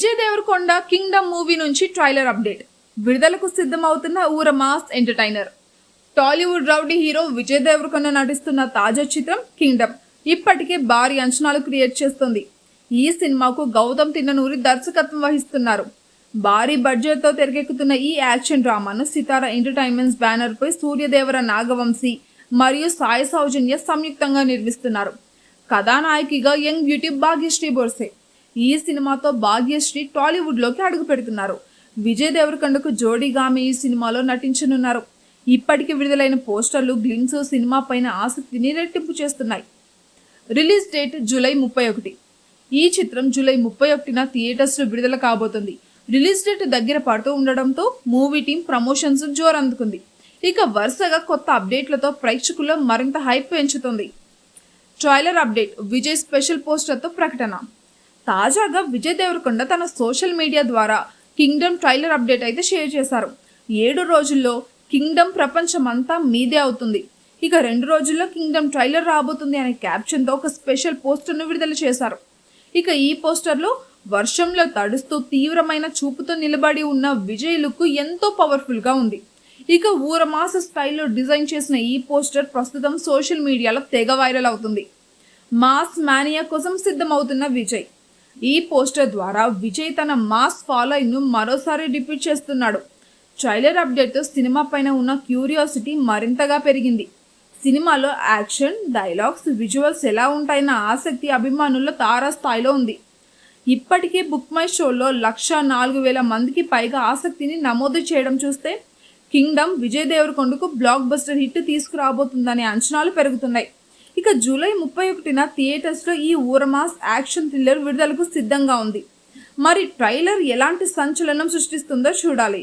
Vijay Deverakonda Kingdom movie నుంచి trailer update. విడుదలకు సిద్ధమవుతున్న ఊర mass entertainer. Tollywood rowdy hero Vijay Deverakonda నటిస్తున్న తాజా చిత్రం కింగ్డమ్ ఇప్పటికే భారీ అంచనాలు క్రియేట్ చేస్తుంది. ఈ సినిమాకు గౌతమ్ తిన్ననూరి దర్శకత్వం వహిస్తున్నారు. భారీ బడ్జెట్తో తెరకెక్కుతున్న ఈ యాక్షన్ డ్రామాను సితార ఎంటర్టైన్మెంట్స్ బ్యానర్పై సూర్యదేవర నాగవంశీ మరియు సాయి సౌజన్య సంయుక్తంగా నిర్మిస్తున్నారు. కథానాయకిగా యంగ్ బ్యూటీ భాగ్యశ్రీ బోర్సే. ఈ సినిమాతో భాగ్యశ్రీ టాలీవుడ్లోకి అడుగు పెడుతున్నారు. విజయ్ దేవరకొండకు జోడీగా ఆమె ఈ సినిమాలో నటించనున్నారు. ఇప్పటికి విడుదలైన పోస్టర్లు గ్లిమ్స్ సినిమా పైన ఆసక్తిని రెట్టింపు చేస్తున్నాయి. రిలీజ్ డేట్ జూలై ముప్పై ఒకటి. ఈ చిత్రం జూలై ముప్పై ఒకటిన థియేటర్స్లో విడుదల కాబోతుంది. రిలీజ్ డేట్ దగ్గర పడుతూ ఉండడంతో మూవీ టీం ప్రమోషన్స్ జోరందుకుంది ఇక వరుసగా కొత్త అప్డేట్లతో ప్రేక్షకుల్లో మరింత హైప్ పెంచుతుంది. ట్రైలర్ అప్డేట్ విజయ్ స్పెషల్ పోస్టర్తో ప్రకటన. తాజాగా విజయ్ దేవరకొండ తన సోషల్ మీడియా ద్వారా కింగ్డమ్ ట్రైలర్ అప్డేట్ అయితే షేర్ చేశారు. ఏడు రోజుల్లో కింగ్డమ్ ప్రపంచమంతా మీదే అవుతుంది. ఇక రెండు రోజుల్లో కింగ్డమ్ ట్రైలర్ రాబోతుంది అనే క్యాప్షన్తో ఒక స్పెషల్ పోస్టర్ను విడుదల చేశారు. ఇక ఈ పోస్టర్లో వర్షంలో తడుస్తూ తీవ్రమైన చూపుతో నిలబడి ఉన్న విజయ్ లుక్ ఎంతో పవర్ఫుల్గా ఉంది. ఇక ఊరమాస స్టైల్లో డిజైన్ చేసిన ఈ పోస్టర్ ప్రస్తుతం సోషల్ మీడియాలో తెగ వైరల్ అవుతుంది. మాస్ మానియా కోసం సిద్ధమవుతున్న విజయ్. ఈ పోస్టర్ ద్వారా విజయ్ తన మాస్ ఫాలోయింగ్ను మరోసారి రిపీట్ చేస్తున్నాడు. ట్రైలర్ అప్డేట్తో సినిమా పైన ఉన్న క్యూరియాసిటీ మరింతగా పెరిగింది. సినిమాలో యాక్షన్ డైలాగ్స్ విజువల్స్ ఎలా ఉంటాయన్న ఆసక్తి అభిమానుల్లో తారాస్థాయిలో ఉంది. ఇప్పటికే బుక్ మై షోలో లక్ష నాలుగు వేల మందికి పైగా ఆసక్తిని నమోదు చేయడం చూస్తే కింగ్డమ్ విజయ్ దేవరకొండకు బ్లాక్ బస్టర్ హిట్ తీసుకురాబోతుందనే అంచనాలు పెరుగుతున్నాయి. ఇక జూలై ముప్పై ఒకటిన థియేటర్స్లో ఈ ఊరమాస్ యాక్షన్ థ్రిల్లర్ విడుదలకు సిద్ధంగా ఉంది. మరి ట్రైలర్ ఎలాంటి సంచలనం సృష్టిస్తుందో చూడాలి.